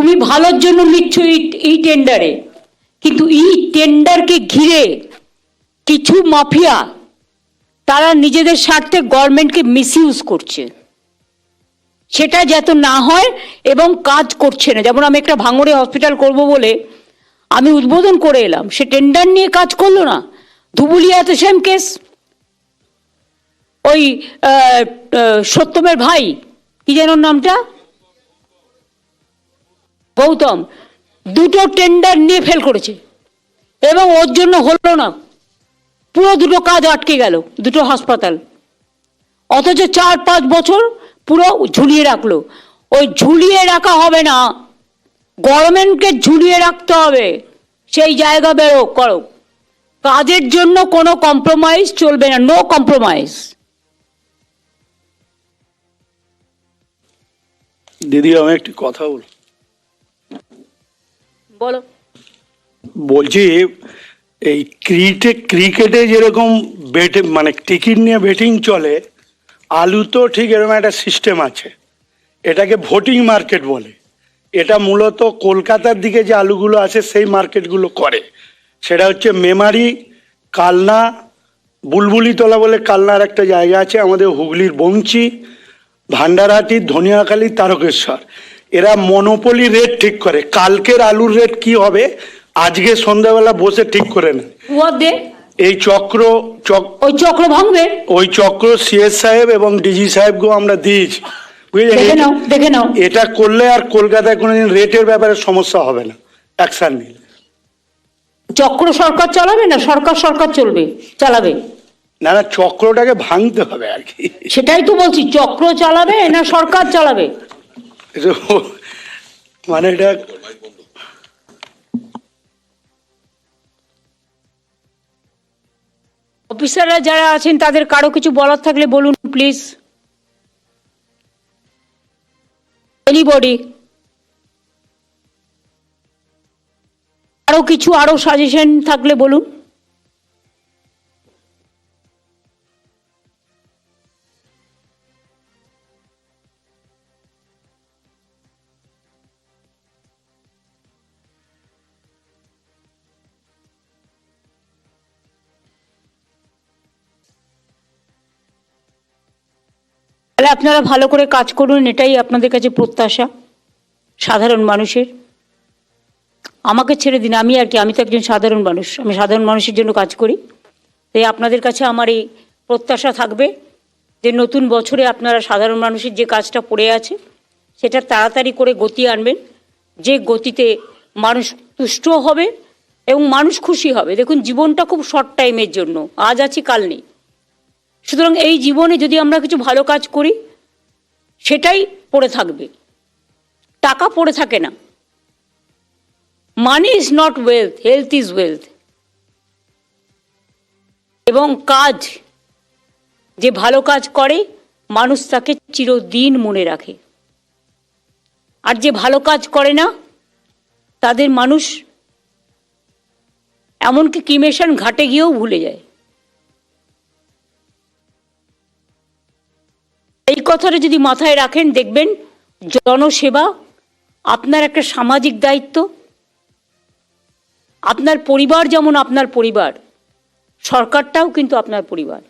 তুমি ভালোর জন্য নিচ্ছ এই- টেন্ডারে কিন্তু এই টেন্ডারকে ঘিরে কিছু মাফিয়া তারা নিজেদের স্বার্থে গভর্নমেন্টকে মিসইউজ করছে। সেটা যাতে না হয় এবং কাজ করছে না। যেমন আমি একটা ভাঙড়ে হসপিটাল করব বলে আমি উদ্বোধন করে এলাম। সে টেন্ডার নিয়ে কাজ করল না। ধুবুলিয়াতে সেম কেস ওই সত্যমের ভাই, কি যেন নামটা? গৌতম দুটো টেন্ডার নিয়ে ফেল করেছে। এবং ওর জন্য হলো না, পুরো দুটো কাজ আটকে গেল, দুটো হাসপাতাল। অথচ চার পাঁচ বছর পুরো ঝুলিয়ে রাখল। ওই ঝুলিয়ে রাখা হবে না গভর্নমেন্টকে ঝুলিয়ে রাখতে হবে, সেই জায়গা বেরো, করো। কাজের জন্য কোনো কম্প্রোমাইজ চলবে না নো কম্প্রোমাইজ দিদি আমি একটি কথা বল বলো। বলছি, এই ক্রিকেটে ক্রিকেটে যেরকম বেটে মানে টিকিট নিয়ে বেটিং চলে, আলু তো ঠিক এরকম একটা সিস্টেম আছে। এটাকে ভোটিং মার্কেট বলে। এটা মূলত কলকাতার দিকে যে আলুগুলো আছে, সেই মার্কেটগুলো করে। সেটা হচ্ছে মেমারি, কালনা, বুলবুলিতলা বলে কালনার একটা জায়গা আছে, আমাদের হুগলির বংচি ভান্ডারহাটি ধনিয়াখালী, তারকেশ্বর। এরা মনোপলি রেট ঠিক করে। কালকের আলুর রেট কি হবে? আজকে সন্ধ্যাবেলা বসে ঠিক করে নেয় এই চক্র চক ওই চক্র ভাঙবে? ওই চক্র সিএস সাহেব এবং ডিজি সাহেবকেও আমরা দিয়েছি। দেখে নাও এটা- দেখে নাও। এটা করলে আর কলকাতায় কোনোদিন রেটের ব্যাপারে সমস্যা হবে না। অ্যাকশন নিলে চক্র সরকার চালাবে না? সরকার সরকার চলবে চালাবে। না না চক্রটাকে ভাঙতে হবে আর কি। সেটাই তো বলছি চক্র চালাবে না সরকার চালাবে? মানে এটা অফিসাররা যারা আছেন, তাদের কারও কিছু বলার থাকলে বলুন প্লিজ এনিবডি আরও কিছু আরও সাজেশন থাকলে বলুন। তাহলে আপনারা ভালো করে কাজ করুন, এটাই আপনাদের কাছে প্রত্যাশা, সাধারণ মানুষের। আমাকে ছেড়ে দিন, আমি আর কি, আমি তো একজন সাধারণ মানুষ, আমি সাধারণ মানুষের জন্য কাজ করি। তাই আপনাদের কাছে আমার এই প্রত্যাশা থাকবে যে নতুন বছরে আপনারা সাধারণ মানুষের যে কাজটা পড়ে আছে, সেটা তাড়াতাড়ি করে গতি আনবেন। যে গতিতে মানুষ তুষ্ট হবে এবং মানুষ খুশি হবে। দেখুন, জীবনটা খুব শর্ট টাইমের জন্য, আজ আছি, কাল নেই। সুতরাং এই জীবনে যদি আমরা কিছু ভালো কাজ করি, সেটাই পড়ে থাকবে। টাকা পড়ে থাকে না। Money is not wealth health is wealth এবং কাজ, যে ভালো কাজ করে, মানুষ তাকে চিরদিন মনে রাখে। আর যে ভালো কাজ করে না, তাদের মানুষ এমনকি কিমেশন ঘাটে গিয়েও ভুলে যায়। কথাটা যদি মাথায় রাখেন, দেখবেন জনসেবা আপনার একটা সামাজিক দায়িত্ব। আপনার পরিবার যেমন আপনার পরিবার, সরকারটাও কিন্তু আপনার পরিবার।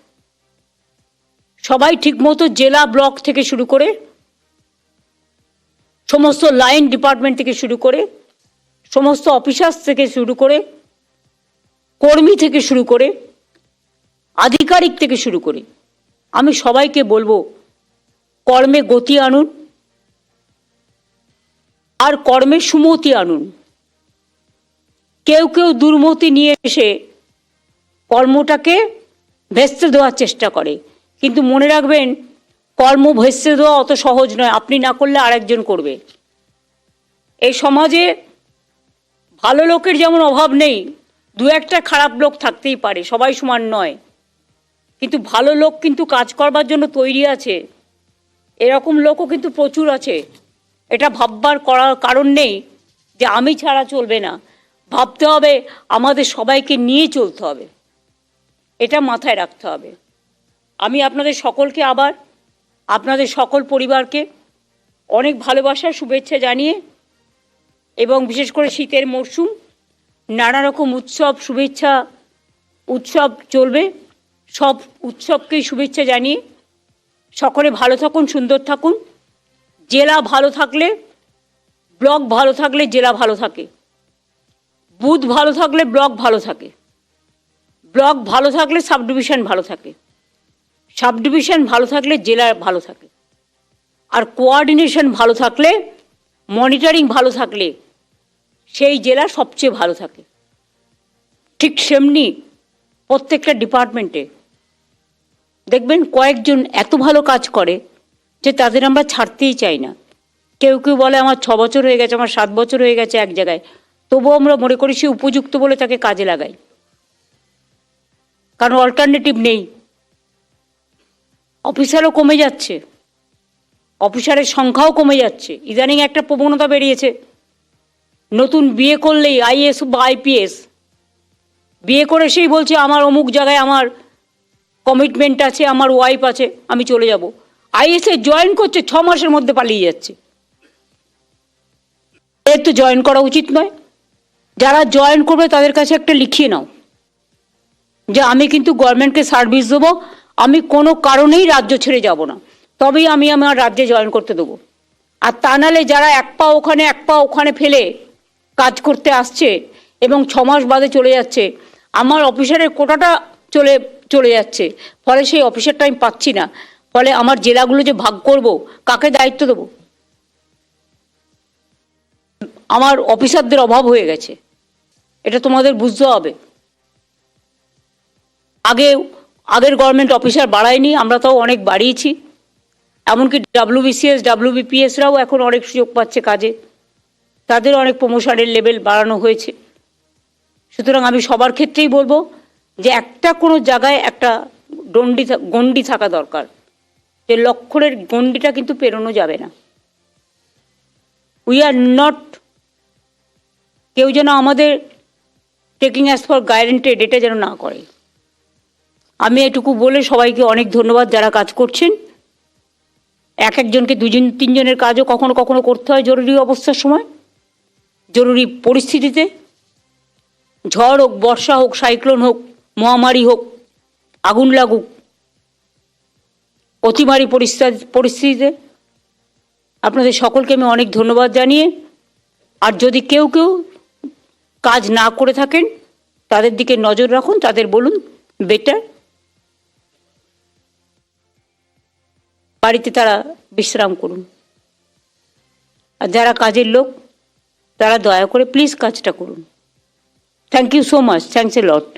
সবাই ঠিকমতো জেলা ব্লক থেকে শুরু করে, সমস্ত লাইন ডিপার্টমেন্ট থেকে শুরু করে, সমস্ত অফিসার্স থেকে শুরু করে, কর্মী থেকে শুরু করে, আধিকারিক থেকে শুরু করে। আমি সবাইকে বলব কর্মে গতি আনুন, আর কর্মে সুমতি আনুন। কেউ কেউ দুর্মতি নিয়ে এসে কর্মটাকে ভেস্তে দেওয়ার চেষ্টা করে। কিন্তু মনে রাখবেন, কর্ম ভেস্তে দেওয়া অত সহজ নয়, আপনি না করলে আরেকজন করবে। এই সমাজে ভালো লোকের যেমন অভাব নেই, দু একটা খারাপ লোক থাকতেই পারে, সবাই সমান নয়। কিন্তু ভালো লোক কিন্তু কাজ করবার জন্য তৈরি আছে। এরকম লোকও কিন্তু প্রচুর আছে। এটা ভাববার করার কারণ নেই যে আমি ছাড়া চলবে না। ভাবতে হবে আমাদের সবাইকে নিয়ে চলতে হবে। এটা মাথায় রাখতে হবে। আমি আপনাদের সকলকে আবার, আপনাদের সকল পরিবারকে অনেক ভালোবাসা শুভেচ্ছা জানিয়ে এবং বিশেষ করে শীতের মরশুম, নানা রকম উৎসব, শুভেচ্ছা, উৎসব চলবে। সব উৎসবকেই শুভেচ্ছা জানিয়ে সকলে ভালো থাকুন, সুন্দর থাকুন। জেলা ভালো থাকলে, ব্লক ভালো থাকলে জেলা ভালো থাকে। বুথ ভালো থাকলে ব্লক ভালো থাকে। ব্লক ভালো থাকলে সাব ডিভিশন ভালো থাকে। সাব ডিভিশন ভালো থাকলে জেলা ভালো থাকে। আর কোয়ার্ডিনেশন ভালো থাকলে, মনিটরিং ভালো থাকলে সেই জেলা সবচেয়ে ভালো থাকে। ঠিক সেমনি প্রত্যেকটা ডিপার্টমেন্টে দেখবেন কয়েকজন এত ভালো কাজ করে যে তাদের আমরা ছাড়তেই চাই না। কেউ কেউ বলে, আমার ছ বছর হয়ে গেছে, আমার সাত বছর হয়ে গেছে এক জায়গায়। তবুও আমরা মনে করি সে উপযুক্ত বলে তাকে কাজে লাগাই। কারণ অল্টারনেটিভ নেই। অফিসারও কমে যাচ্ছে। অফিসারের সংখ্যাও কমে যাচ্ছে। ইদানিং একটা প্রবণতা বেরিয়েছে। নতুন বিয়ে করলেই আইএস বা আইপিএস। বিয়ে করে সেই বলছে, আমার অমুক জায়গায় আমার কমিটমেন্ট আছে, আমার ওয়াইফ আছে, আমি চলে যাব। আইএসএ জয়েন করছে, ছ মাসের মধ্যে পালিয়ে যাচ্ছে। এর তো জয়েন করা উচিত নয়। যারা জয়েন করবে, তাদের কাছে একটা লিখিয়ে নাও। যে আমি কিন্তু গভর্নমেন্টকে সার্ভিস দেবো, আমি কোনো কারণেই রাজ্য ছেড়ে যাব না। তবেই আমি আমার রাজ্যে জয়েন করতে দেবো। আর তা নাহলে যারা এক পা ওখানে, এক পা ওখানে ফেলে কাজ করতে আসছে এবং ছ মাস বাদে চলে যাচ্ছে, আমার অফিসারের কোটাটা চলে চলে যাচ্ছে। ফলে সেই অফিসারটা আমি পাচ্ছি না। ফলে আমার জেলাগুলো যে ভাগ করব, কাকে দায়িত্ব দেবো? আমার অফিসারদের অভাব হয়ে গেছে। এটা তোমাদের বুঝতে হবে। আগে, আগের গভর্নমেন্ট অফিসার বাড়ায়নি, আমরা তাও অনেক বাড়িয়েছি। এমনকি ডাব্লিউবিসিএস ডাব্লিউবিপিএসরাও এখন অনেক সুযোগ পাচ্ছে কাজে। তাদের অনেক প্রমোশনের লেভেল বাড়ানো হয়েছে। সুতরাং আমি সবার ক্ষেত্রেই বলব যে একটা কোনো জায়গায় একটা ডন্ডি গন্ডি থাকা দরকার। যে লক্ষণের গন্ডিটা কিন্তু পেরোনো যাবে না। উই আর নট কেউ যেন আমাদের টেকিং অ্যাজ ফর গ্যারেন্টেড এটা যেন না করে। আমি এটুকু বলে সবাইকে অনেক ধন্যবাদ যারা কাজ করছেন। এক একজনকে দুজন, তিনজনের কাজও কখনো কখনো করতে হয় জরুরি অবস্থার সময়, জরুরি পরিস্থিতিতে। ঝড় হোক, বর্ষা হোক, সাইক্লোন হোক মহামারী হোক, আগুন লাগুক, অতিমারি পরিস্থিতি, পরিস্থিতিতে আপনাদের সকলকে আমি অনেক ধন্যবাদ জানিয়ে, আর যদি কেউ কেউ কাজ না করে থাকেন, তাদের দিকে নজর রাখুন, তাদের বলুন, বেটার, বাড়িতে তারা বিশ্রাম করুন। আর যারা কাজের লোক, তারা দয়া করে প্লিজ কাজটা করুন। Thank you so much thanks a lot